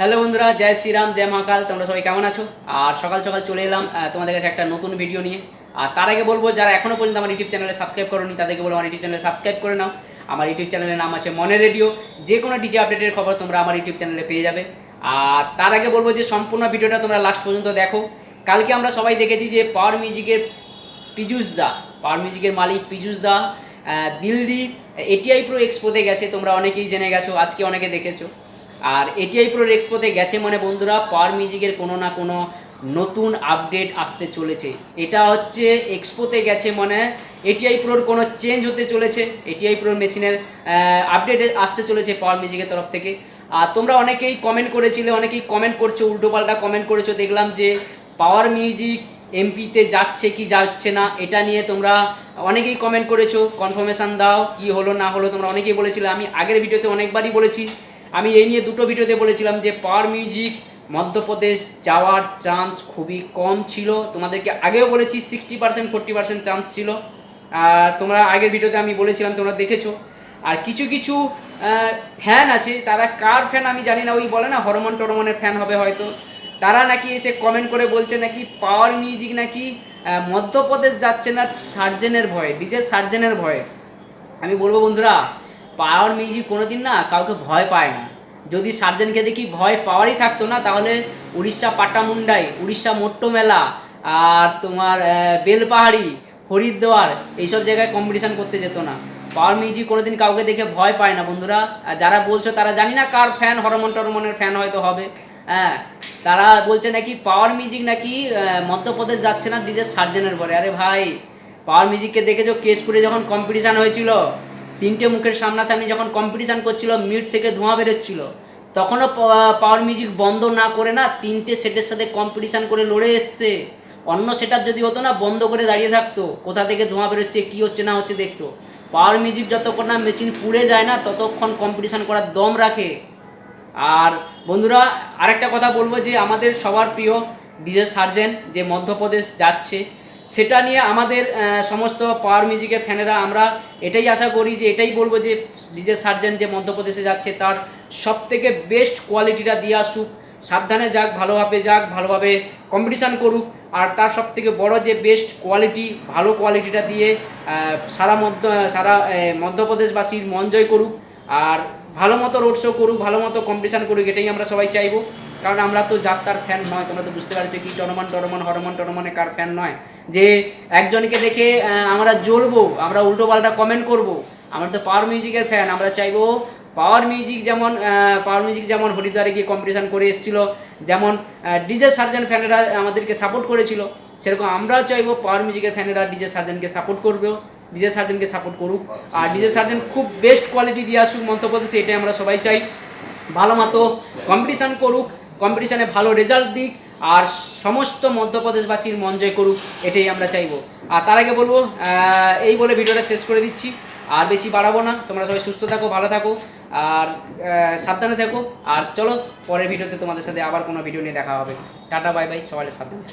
Hello বন্ধুরা, জয় শ্রীরাম, জয় মহাকাল, তোমরা সবাই কেমন আছো? আর সকাল সকাল চলে এলাম তোমাদের কাছে একটা নতুন ভিডিও নিয়ে। আর তার আগে বলব, যারা এখনও পর্যন্ত আমার ইউটিউব চ্যানেলে সাবস্ক্রাইব করোনি, তাদেরকে বলব আমার ইউটিউব চ্যানেলে সাবস্ক্রাইব করে নাও। আমার ইউটিউব চ্যানেলের নাম আছে মনে রেডিও। যে কোনো ডিজে আপডেটের খবর তোমরা আমার ইউটিউব চ্যানেলে পেয়ে যাবে। আর তার আগে বলব যে সম্পূর্ণ ভিডিওটা তোমরা লাস্ট পর্যন্ত দেখো। কালকে আমরা সবাই দেখেছি যে পাওয়ার মিউজিকের পীযুষ দা পাওয়ার মিউজিকের মালিক পীযুষ দা দিল্লি এটিআই প্রো এক্সপোতে গেছে, তোমরা অনেকেই জেনে গেছো, আজকে অনেকে দেখেছ। আর এটিআই প্রোর এক্সপোতে গেছে মানে বন্ধুরা পাওয়ার মিউজিকের কোনো না কোনো নতুন আপডেট আসতে চলেছে। এটা হচ্ছে এক্সপোতে গেছে মানে এটিআই প্রোর কোনো চেঞ্জ হতে চলেছে। এটিআই প্রোর মেশিনের আপডেট আসতে চলেছে পাওয়ার মিউজিকের তরফ থেকে। আর তোমরা অনেকেই কমেন্ট করেছিলে, অনেকেই কমেন্ট করছ, উল্টোপাল্টা কমেন্ট করেছ, দেখলাম যে পাওয়ার মিউজিক এমপিতে যাচ্ছে কি যাচ্ছে না, এটা নিয়ে তোমরা অনেকেই কমেন্ট করেছ। কনফার্মেশন দাও, কি হলো না হলো তোমরা অনেকেই বলেছিলে। আমি আগের ভিডিওতে অনেকবারই বলেছি আমি এই নিয়ে দুটো ভিডিওতে বলেছিলাম যে পাওয়ার মিউজিক মধ্যপ্রদেশ যাওয়ার চান্স খুবই কম ছিল। তোমাদেরকে আগেও বলেছি sixty percent forty percent chance ছিল। আর তোমরা আগের ভিডিওতে আমি বলেছিলাম, তোমরা দেখেছ। আর কিছু কিছু ফ্যান আছে, তারা কার ফ্যান আমি জানি না, ওই বলে না, হরমোন টরমনের ফ্যান হবে হয়তো। তারা নাকি এসে কমেন্ট করে বলছে নাকি পাওয়ার মিউজিক নাকি মধ্যপ্রদেশ যাচ্ছে না সার্জেনের ভয়ে ডিজে সার্জেনের ভয়ে। আমি বলব বন্ধুরা পাওয়ার মিউজিক কোনোদিন না কাউকে ভয় পায় না। যদি সার্জেনকে দেখি ভয় পাওয়ারই থাকতো না, তাহলে উড়িষ্যা পাটামুন্ডাই, উড়িষ্যা মোট্টো মেলা, আর তোমার বেলপাহাড়ি, হরিদ্বার এইসব জায়গায় কম্পিটিশান করতে যেত না। পাওয়ার মিউজিক কোনোদিন কাউকে দেখে ভয় পায় না বন্ধুরা। আর যারা বলছো তারা জানি না কার ফ্যান হরমন টরমনের ফ্যান হয়তো হবে। হ্যাঁ তারা বলছে নাকি পাওয়ার মিউজিক নাকি মধ্যপ্রদেশ যাচ্ছে না ডিজে সার্জেনের পরে। আরে ভাই, পাওয়ার মিউজিককে দেখেছ? কেশপুরে যখন কম্পিটিশান হয়েছিল তিনটে মুখের সামনাসামনি যখন কম্পিটিশান করছিল মিট থেকে ধোঁয়া বেরোচ্ছিল, তখনও পাওয়ার মিউজিক বন্ধ না করে না তিনটে সেটের সাথে কম্পিটিশান করে লড়ে এসছে। অন্য সেট যদি হতো না, বন্ধ করে দাঁড়িয়ে থাকতো, কোথা থেকে ধোঁয়া বেরোচ্ছে, কী হচ্ছে না হচ্ছে দেখতো। পাওয়ার মিউজিক যতক্ষণ না মেশিন পুড়ে যায় না, ততক্ষণ কম্পিটিশান করার দম রাখে। আর বন্ধুরা, আরেকটা কথা বলব যে আমাদের সবার প্রিয় ডিজে সার্জেন যে মধ্যপ্রদেশ যাচ্ছে সেটা নিয়ে আমাদের সমস্ত পাওয়ার মিউজিকের ফ্যানেরা আমরা এটাই আশা করি যে, এটাই বলব যে, ডিজে সার্জেন যে মধ্যপ্রদেশে যাচ্ছে, তার সব থেকে বেস্ট কোয়ালিটিটা দিয়ে আসুক, সাবধানে যাক, ভালোভাবে যাক, ভালোভাবে কম্পিটিশান করুক, আর তার সব থেকে বড় যে বেস্ট কোয়ালিটি ভালো কোয়ালিটিটা দিয়ে সারা মধ্য, সারা মধ্যপ্রদেশবাসীর মন জয় করুক, আর ভালো মতো রোড শো করুক, ভালো মতো কম্পিটিশান করুক, এটাই আমরা সবাই চাইব। কারণ আমরা তো যাত্রার ফ্যান নয়, তোমরা তো বুঝতে পারছ কি টরমান টরমান হরমন টরমনে কার ফ্যান নয়। যে একজনকে দেখে আমরা জ্বলবো, আমরা উল্টো পাল্টা কমেন্ট করব, আমরা তো পাওয়ার মিউজিকের ফ্যান আমরা চাইব পাওয়ার মিউজিক যেমন পাওয়ার মিউজিক যেমন হরিদ্বারে গিয়ে কম্পিটিশান করে এসেছিল, যেমন ডিজে সার্জন ফ্যানেরা আমাদেরকে সাপোর্ট করেছিল, সেরকম আমরাও চাইব পাওয়ার মিউজিকের ফ্যানেরা ডিজে সার্জনকে সাপোর্ট করবেও ডিজে সার্জনকে সাপোর্ট করুক। আর ডিজে সার্জন খুব বেস্ট কোয়ালিটি দিয়ে আসুক মন্তব্য মধ্যপ্রদেশে এটাই আমরা সবাই চাই। ভালো মতো কম্পিটিশান করুক কম্পিটিশানে ভালো রেজাল্ট দিক, আর সমস্ত মধ্যপ্রদেশবাসীর মন জয় করুক, এটাই আমরা চাইব। আর তার আগে বলব এই বলে ভিডিওটা শেষ করে দিচ্ছি। আর বেশি বাড়াবো না, তোমরা সবাই সুস্থ থাকো, ভালো থাকো, আর সাবধানে থাকো। আর চলো, পরের ভিডিওতে তোমাদের সাথে আবার কোনো ভিডিও নিয়ে দেখা হবে। টাটা বাই বাই সবাই সাবধানে।